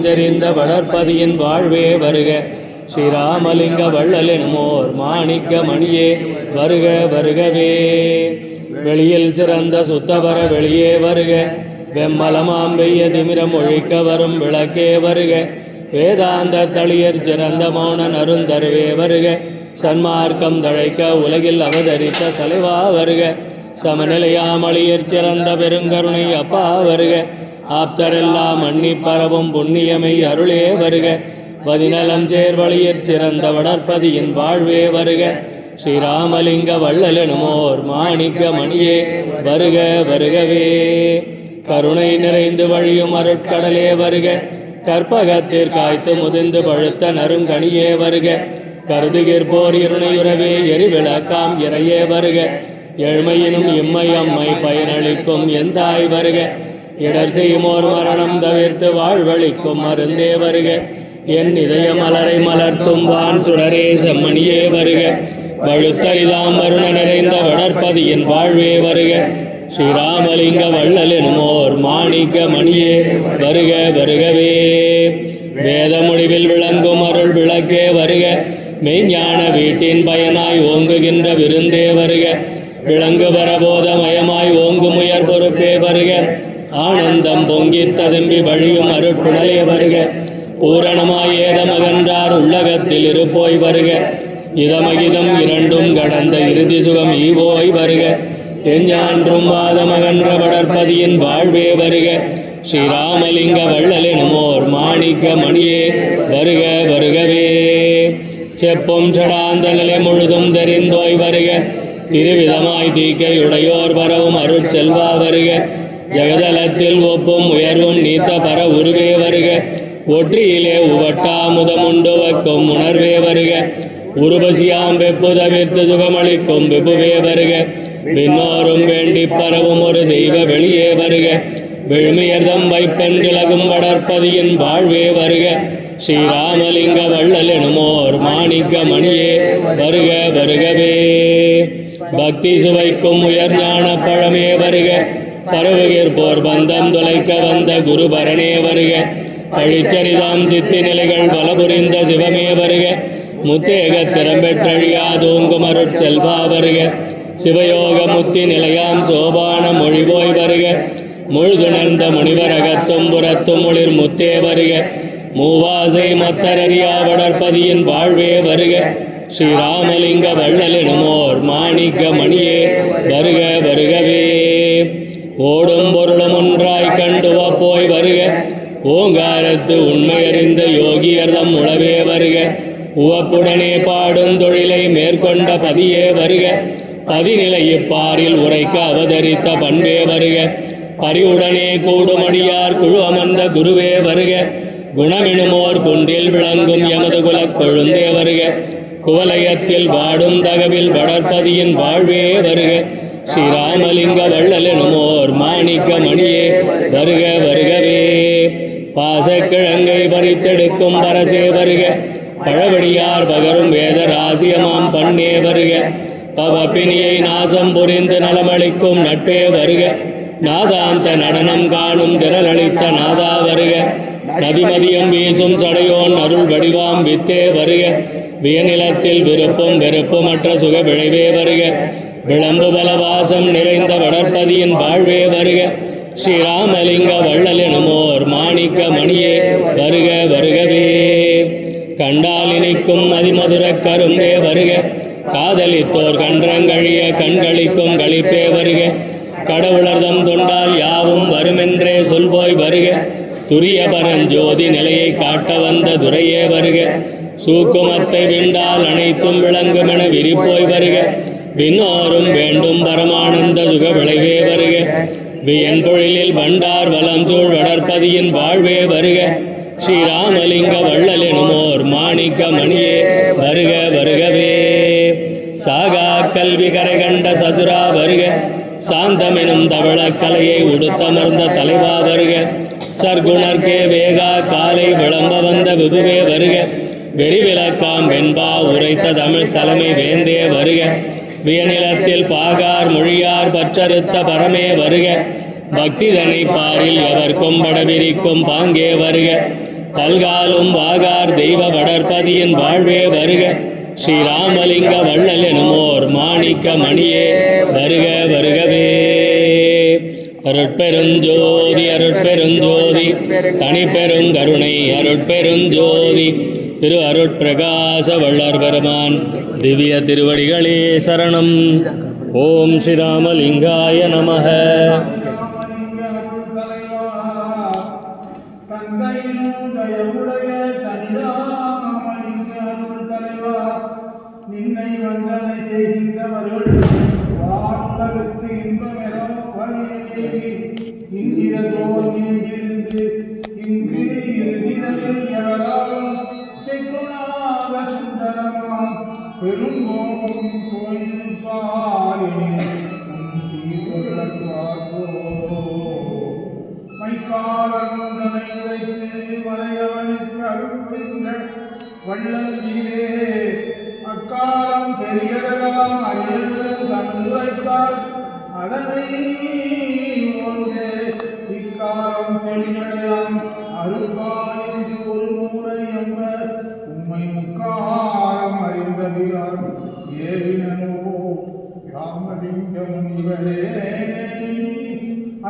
தெரிந்த வளர்ப்பதியின் வாழ்வே வருக. ஸ்ரீராமலிங்க வள்ளலினமோர் மாணிக்க மணியே வருக வருகவே. வெளியில் சிறந்த சுத்தவர வெளியே வருக. வெம்மலமாம் வெய்ய திமிரம் ஒழிக்க வரும் விளக்கே வருக. வேதாந்த தளியர் சிறந்த மௌன நருந்தருவே வருக. சன்மார்க்கம் தழைக்க உலகில் அவதரித்த தலைவா வருக. சமநிலையாமளியர் சிறந்த பெருங்கருணை அப்பா வருக. ஆப்தரெல்லாம் மன்னி பரவும் புண்ணியமை அருளே வருக. பதினலஞ்சேர் சேர்வழியற் சிறந்த வளர்ப்பதியின் வாழ்வே வருக. ஸ்ரீராமலிங்க வள்ளலெனுமோர் மாணிக்க மணியே வருக வருகவே. கருணை நிறைந்து வழியும் அருட்கடலே வருக. கற்பகத்தில் காய்த்து முதிர்ந்து பழுத்த நறுங்கனியே வருக. கருதுகிற்போர் இருணையுறவே எரிவிளக்காம் இறையே வருக. ஏழ்மையினும் இம்மை அம்மை பயனளிக்கும் எந்தாய் வருக. இடர் செய்யுமோர் மரணம் தவிர்த்து வாழ்வழிக்கும் மருந்தே வருக. என் இதய மலரை மலர்த்தும் வான் சுடரே செம்மணியே வருக. வழுத்தரிதாம் வருண நிறைந்த வளர்ப்பதியின் வாழ்வே வருக. ஸ்ரீராமலிங்க வள்ளல் எனுமோர் மாணிக்க மணியே வருக வருகவே. வேத முடிவில் விளங்கும் அருள் விளக்கே வருக. மெய்ஞான வீட்டின் பயனாய் ஓங்குகின்ற விருந்தே வருக. விளங்கு பரபோதமயமாய் ஓங்கும் உயர் பொறுப்பே வருக. ஆனந்தம் பொங்கி ததும்பி வழியும் அருட்புணலே வருக. பூரணமாய் ஏதமகன்றார் உள்ளகத்தில் இருப்போய் வருக. இதமகிதம் இரண்டும் கடந்த இறுதி சுகம் ஈவோய் வருக. எஞ்சான்றும் வாதமகன்ற வளர்ப்பதியின் வாழ்வே வருக. ஸ்ரீராமலிங்க வள்ளலெனுமோர் மாணிக்க மணியே வருக வருகவே. செப்பும் சடாந்தலே முழுதும் தெரிந்தோய் வருக. திருவிதமாய் தீக்கையுடையோர் பரவும் அருட்செல்வா வருக. ஜெகதலத்தில் ஒப்பும் உயர்வும் நீத்த பர உருவே வருக. ஒற்றியிலே உவட்டாமுதம் முதமுண்டு வைக்கும் உணர்வே வருக. உருபசியாம் வெப்பு தவிர்த்து சுகமளிக்கும் வெப்புவே வருக. விண்ணோரும் வேண்டி பரவும் ஒரு தெய்வ வெளியே வருக. விழுமியர்தம் வைப்பெண் கிழகும் வளர்ப்பதியின் வாழ்வே வருக. ஸ்ரீராமலிங்க வள்ளல் எனுமோர் மாணிக்க மணியே வருக வருகவே. பக்தி சுவைக்கும் உயர் ஞான பழமே வருக. பரவுகிற்போர் பந்தம் தொலைக்க வந்த குருபரணே வருக. பழிச்சரிதாம் சித்தி நிலைகள் பலபுரிந்த சிவமே வருக. முத்தேக திறம்பெற்றழியாதோங்கும் அருட்செல்வா வருக. சிவயோக முத்தி நிலையாம் சோபான மொழிபோய் வருக. முழுதுணர்ந்த முனிவரகத்தும் புறத்தும் ஒளிர் முத்தே வருக. மூவாசை மத்தரறியா வளர்ப்பதியின் வாழ்வே வருக. ஸ்ரீராமலிங்க வள்ளலினமோர் மாணிக்க மணியே வருக வருகவே. ஓடும் பொருளும் ஒன்றாய் கண்டுவ போய் வருக. ஓங்காரத்து உண்மையறிந்த யோகியர்தம் உளவே வருக. உவப்புடனே பாடும் தொழிலை மேற்கொண்ட பதியே வருக. பதிநிலை இப்பாரில் உரைக்க அவதரித்த பண்பே வருக. பரிவுடனே கூடுமடியார் குழு அமர்ந்த குருவே வருக. குணமெனுமோர் குன்றில் விளங்கும் எமது குலக் கொழுந்தே வருக. குவலயத்தில் வாடும் தகவில் வளர்ப்பதியின் வாழ்வே வருக. ஸ்ரீராமலிங்க வள்ளலெனுமோர் மாணிக்க மணியே வருக வருகவே. பாசக்கிழங்கை பறித்தெடுக்கும் பரசே வருக. பழவடியார் பகரும் வேத ராசியமாம் பண்ணே வருக. பவப்பினியை நாசம் புரிந்து நலமளிக்கும் நட்பே வருக. நாதாந்த நடனம் காணும் திரளளித்த நாதா வருக. நதிமதியம் வீசும் சடையோன் அருள் வடிவாம் வித்தே வருக. வியநிலத்தில் விருப்பம் வெறுப்புமற்ற சுக விளைவே வருக. விளம்பு பலவாசம் நிறைந்த வளர்ப்பதியின் வாழ்வே வருக. ஸ்ரீராமலிங்க வள்ளல் எனுமோர் மாணிக்க மணியே வருக வருகவே. கண்டால் இனிக்கும் அதிமதுர கரும்பே வருக. காதலித்தோர் கன்றங்கழிய கண்களிக்கும் களிப்பே வருக. கடவுளர்தம் தொண்டால் யாவும் வருமென்றே சொல்போய் வருக. துரிய பரஞ்சோதி நிலையை காட்ட வந்த துரையே வருக. சூக்குமத்தை விண்டால் அனைத்தும் விளங்குமென விரிப்போய் வருக. விண்ணோரும் வேண்டும் பரமானந்த சுக விளைவே வருக. வியன் பொழிலில் பண்டார் வலம் சூழ் வளர்ப்பதியின் வாழ்வே வருக. ஸ்ரீராமலிங்க வள்ளல் எனுமோர் மாணிக்க மணியே வருக வருகவே. சாகா கல்வி கரை கண்ட சதுரா வருக. சாந்தமெனும் தவள கலையை உடுத்தமர்ந்த தலைவா வருக. சர்க்குணர்க்கே வேகா காலை விளம்ப வந்த விபுவே வருக. வெறிவிளக்காம் வெண்பா உரைத்த தமிழ் தலைமை வேந்தே வருக. வியநிலத்தில் பாகார் மொழியார் பற்றறுத்த பரமே வருக. பக்திதனை பாரில் அவர் கொம்பட விரிக்கும் பாங்கே வருக. பல்காலும் வாகார் தெய்வ வளர்ப்பதியின் வாழ்வே வருக. ஸ்ரீராமலிங்க வள்ளல் எனுமோர் மாணிக்க மணியே வருக வருகவே. அருட்பெருஞ்சோதி அருட்பெருஞ்சோதி தனிப்பெருங்கருணை அருட்பெருஞ்சோதி. திரு அருட்பிரகாச வள்ளர் பெருமான் திவ்ய திருவடிகளே சரணம். ஓம் ஸ்ரீராமலிங்காய நமக. வள்ளல் அக்காலம் தெரியலாம் அறியல் தந்துரைத்தால் அதனை ஒன்றே இக்காலம் தெளிநடையாம் அருள்பாலின் ஒரு முறை முக்காலம் அறிந்த வீரர் ஏவினோ ராமலிங்கம் இவரே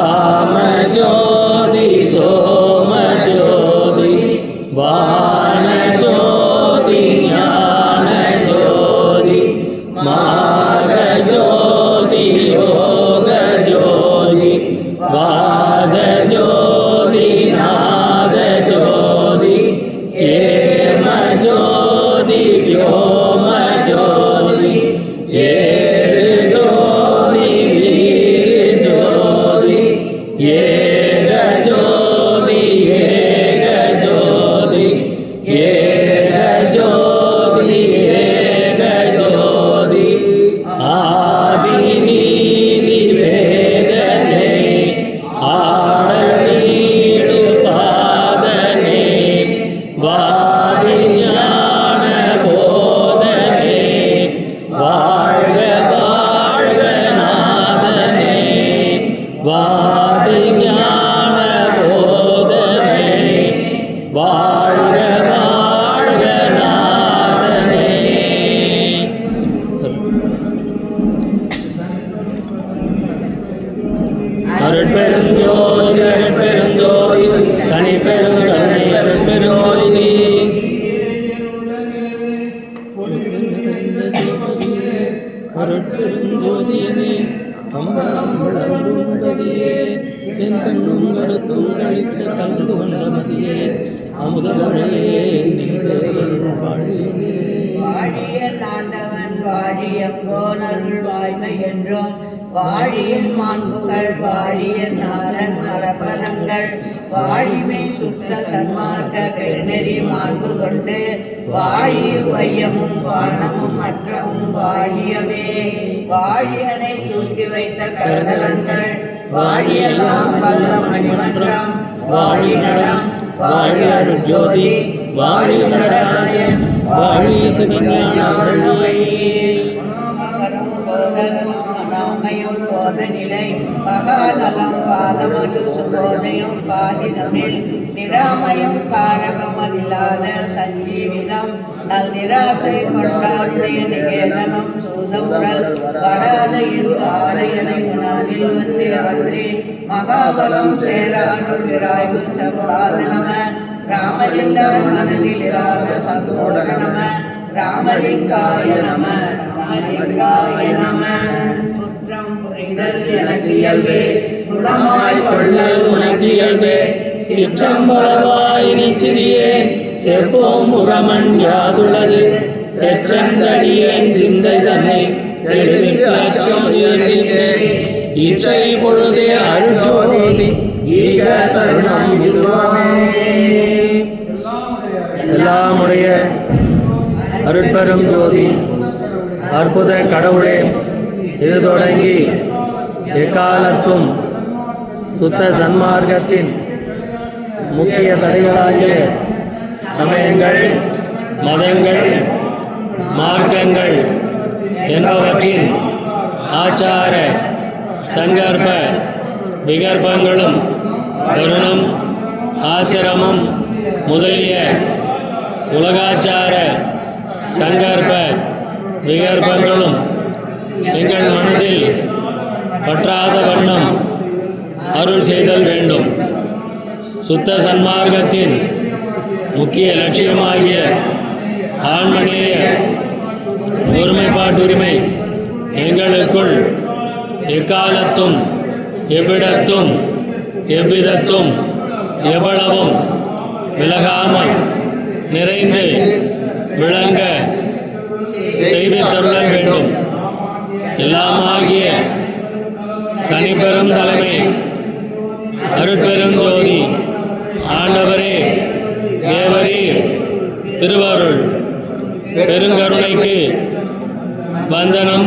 Amen. வாழிய நின்றவர்கள் வாழிய வாழியன் கோனருள் வாய்மை என்றும் வாழியல் மாண்புகள் வாழியல் நாதன் மரபலங்கள் வாழிமை சுத்த சன்மார்க்க பெருநெறி மாண்பு கொண்டு வாழிய வையமும் வானமும் மற்றமும் வாழியவே. வாழியனை தூக்கி வைத்த கருதலங்கள் வாழியெல்லாம் வல்ல மணிமன்றம். வாழி நடம் வாழி அருள் ஜோதி வாழி நடராஜன் வாழி சிவஞான வழி மகரம் போதகம் அனாமயம் போத நிலை பகாநலம் பாதமது சுபோதயம் பாதிதமிழ் நிராமயம் காரகமதில்லாத சஞ்சீவிதம் நல் நிராசை கொண்டாருடைய நிகேதனம் சூதமுறல் வராத இரு ஆரையனை முனாலில் வந்து அன்றி மகாபலம் சேர அருள் விராய்வு சம்பாதனம ராமலிங்காய் மனதில் இராத சந்தோட நம. ராமலிங்காய நம. ராமலிங்காய நம. குற்றம் எனக்கு இயல்பே. குணமாய் கொள்ளல் உனக்கு இயல்பே. சிற்றம்பலவாய் நிச்சிறியேன் செப்போம் முகமன் யாதுளது. பெற்றந்தடியேன் சிந்தை தன்னை. இச்சை பொழுதே அருள்ஜோதி ஈக தருணம் இதுவாமே. எல்லாமுடைய அருட்பெரும் ஜோதி அற்புத கடவுளே இது தொடங்கி எக்காலத்தும் சுத்த சன்மார்க்கத்தின் முக்கிய தடைகளாகிய சமயங்கள் மதங்கள் மார்க்கங்கள் என்பவற்றின் ஆச்சார சங்கற்ப விகற்பங்களும் வருணம் ஆசிரமம் முதலிய உலகாச்சார சங்கற்ப விகற்பங்களும் பற்றாத வண்ணம் அருள் செய்தல் வேண்டும். சுத்த சன்மார்க்கத்தின் முக்கிய லட்சியமாகிய ஆன்மநேய ஒருமைப்பாட்டுரிமை எங்களுக்குள் எக்காலத்தும் எவ்விடத்தும் எவ்விதத்தும் எவ்வளவும் விலகாமல் நிறைந்து விளங்க செய்து தருளல் வேண்டும். எல்லாமாகிய தனிப்பெரும் தலைமை அருட்பெருஞ்சோதி ஆண்டவரே தேவரே திருவாரூர் பெருங்கருணைக்கு வந்தனம்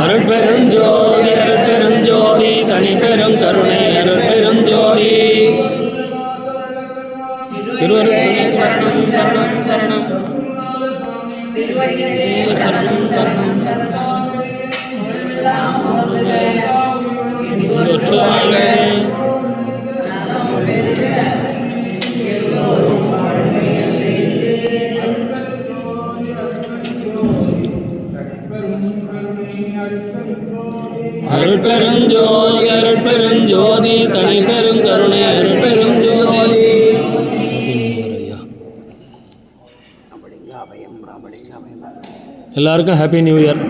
அருட்பெருஞ்சோதி அருட்பெருஞ்சோதி தனிப்பெரும் கருணை அருட்பெருஞ்சோதி. திருவருள் அருட்பெருஞ்சோதி தனிப்பெரும் கருணை அருட்பெருஞ்சோதி எல்லாருக்கும் ஹாப்பி நியூ இயர்